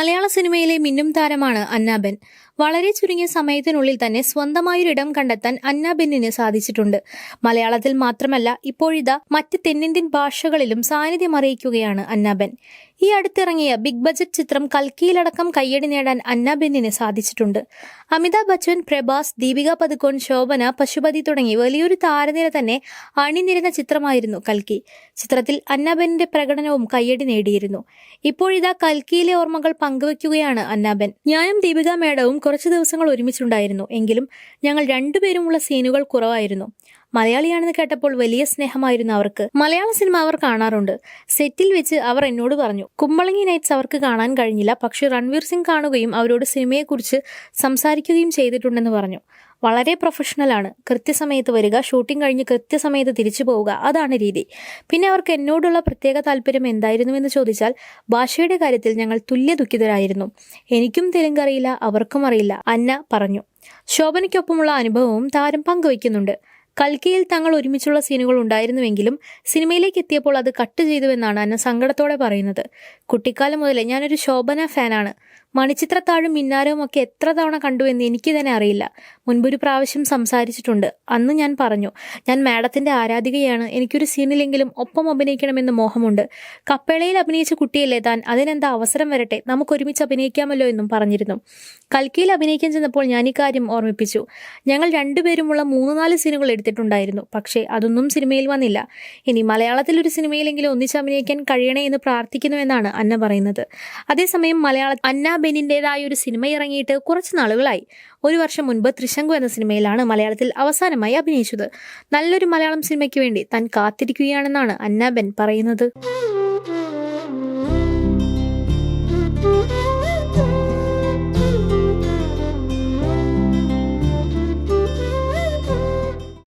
മലയാള സിനിമയിലെ മിന്നും താരമാണ് അന്നാബെൻ. വളരെ ചുരുങ്ങിയ സമയത്തിനുള്ളിൽ തന്നെ സ്വന്തമായൊരിടം കണ്ടെത്താൻ അന്നാബെന്നിന് സാധിച്ചിട്ടുണ്ട്. മലയാളത്തിൽ മാത്രമല്ല ഇപ്പോഴിതാ മറ്റ് തെന്നിന്ത്യൻ ഭാഷകളിലും സാന്നിധ്യം അറിയിക്കുകയാണ് അന്നാബെൻ. ഈ അടുത്തിറങ്ങിയ ബിഗ് ബജറ്റ് ചിത്രം കൽക്കിയിലടക്കം കയ്യടി നേടാൻ അന്നാബെന്നിന് സാധിച്ചിട്ടുണ്ട്. അമിതാഭ് ബച്ചൻ പ്രഭാസ് ദീപിക പതുക്കോൺ ശോഭന പശുപതി തുടങ്ങി വലിയൊരു താരനിര തന്നെ അണിനിരുന്ന ചിത്രമായിരുന്നു കൽക്കി. ചിത്രത്തിൽ അന്നാബെന്നിന്റെ പ്രകടനവും കയ്യടി നേടിയിരുന്നു. ഇപ്പോഴിതാ കൽക്കിയിലെ ഓർമ്മകൾ പങ്കുവയ്ക്കുകയാണ് അന്നാബെൻ. ഞാനും ദീപിക മേഡവും കുറച്ച് ദിവസങ്ങൾ ഒരുമിച്ചുണ്ടായിരുന്നു. എങ്കിലും ഞങ്ങൾ രണ്ടുപേരുമുള്ള സീനുകൾ കുറവായിരുന്നു. മലയാളിയാണെന്ന് കേട്ടപ്പോൾ വലിയ സ്നേഹമായിരുന്നു അവർക്ക്. മലയാള സിനിമ അവർ കാണാറുണ്ട്. സെറ്റിൽ വെച്ച് അവർ എന്നോട് പറഞ്ഞു കുമ്പളങ്ങി നൈറ്റ്സ് അവർക്ക് കാണാൻ കഴിഞ്ഞില്ല പക്ഷേ രൺവീർ സിംഗ് കാണുകയും അവരോട് സിനിമയെക്കുറിച്ച് സംസാരിക്കുകയും ചെയ്തിട്ടുണ്ടെന്ന് പറഞ്ഞു. വളരെ പ്രൊഫഷണലാണ് കൃത്യസമയത്ത് വരിക ഷൂട്ടിംഗ് കഴിഞ്ഞ് കൃത്യസമയത്ത് തിരിച്ചു പോവുക അതാണ് രീതി. പിന്നെ അവർക്ക് എന്നോടുള്ള പ്രത്യേക താല്പര്യം എന്തായിരുന്നുവെന്ന് ചോദിച്ചാൽ ഭാഷയുടെ കാര്യത്തിൽ ഞങ്ങൾ തുല്യ ദുഃഖിതരായിരുന്നു. എനിക്കും തെലുങ്ക് അറിയില്ല അവർക്കും അറിയില്ല അന്ന പറഞ്ഞു. ശോഭനയ്ക്കൊപ്പമുള്ള അനുഭവവും താരം പങ്കുവയ്ക്കുന്നുണ്ട്. കൽക്കിയിൽ തങ്ങൾ ഒരുമിച്ചുള്ള സീനുകൾ ഉണ്ടായിരുന്നുവെങ്കിലും സിനിമയിലേക്ക് എത്തിയപ്പോൾ അത് കട്ട് ചെയ്തുവെന്നാണ് അന്ന സങ്കടത്തോടെ പറയുന്നത്. കുട്ടിക്കാലം മുതലേ ഞാനൊരു ശോഭന ഫാനാണ്. മണിച്ചിത്രത്താഴും മിന്നാരവും ഒക്കെ എത്ര തവണ കണ്ടു എന്ന് എനിക്ക് തന്നെ അറിയില്ല. മുൻപൊരു പ്രാവശ്യം സംസാരിച്ചിട്ടുണ്ട്. അന്ന് ഞാൻ പറഞ്ഞു ഞാൻ മാഡത്തിന്റെ ആരാധികയാണ്. എനിക്കൊരു സീനിലെങ്കിലും ഒപ്പം അഭിനയിക്കണമെന്ന് മോഹമുണ്ട്. കപ്പേളയിൽ അഭിനയിച്ച കുട്ടിയല്ലേ താൻ? അതിനെന്താ അവസരം വരട്ടെ? നമുക്ക് ഒരുമിച്ച് അഭിനയിക്കാമല്ലോ എന്നും പറഞ്ഞിരുന്നു. കൽക്കിയിൽ അഭിനയിക്കാൻ ചെന്നപ്പോൾ ഞാൻ ഇക്കാര്യം ഓർമ്മിപ്പിച്ചു. ഞങ്ങൾ രണ്ടുപേരുമുള്ള മൂന്ന് നാല് സീനുകൾ എടുത്തിട്ടുണ്ടായിരുന്നു. പക്ഷേ അതൊന്നും സിനിമയിൽ വന്നില്ല. ഇനി മലയാളത്തിൽ ഒരു സിനിമയിലെങ്കിലും ഒന്നിച്ച് അഭിനയിക്കാൻ കഴിയണേ എന്ന് പ്രാർത്ഥിക്കുന്നുവെന്നാണ് അന്ന പറയുന്നത്. അതേസമയം മലയാള അന്ന ബെന്നിന്റെതായ ഒരു സിനിമ ഇറങ്ങിയിട്ട് കുറച്ച് നാളുകളായി. ഒരു വർഷം മുൻപ് ത്രിശങ്കു എന്ന സിനിമയിലാണ് മലയാളത്തിൽ അവസാനമായി അഭിനയിച്ചത്. നല്ലൊരു മലയാളം സിനിമയ്ക്ക് വേണ്ടി താൻ കാത്തിരിക്കുകയാണെന്നാണ് അന്ന ബെൻ പറയുന്നത്.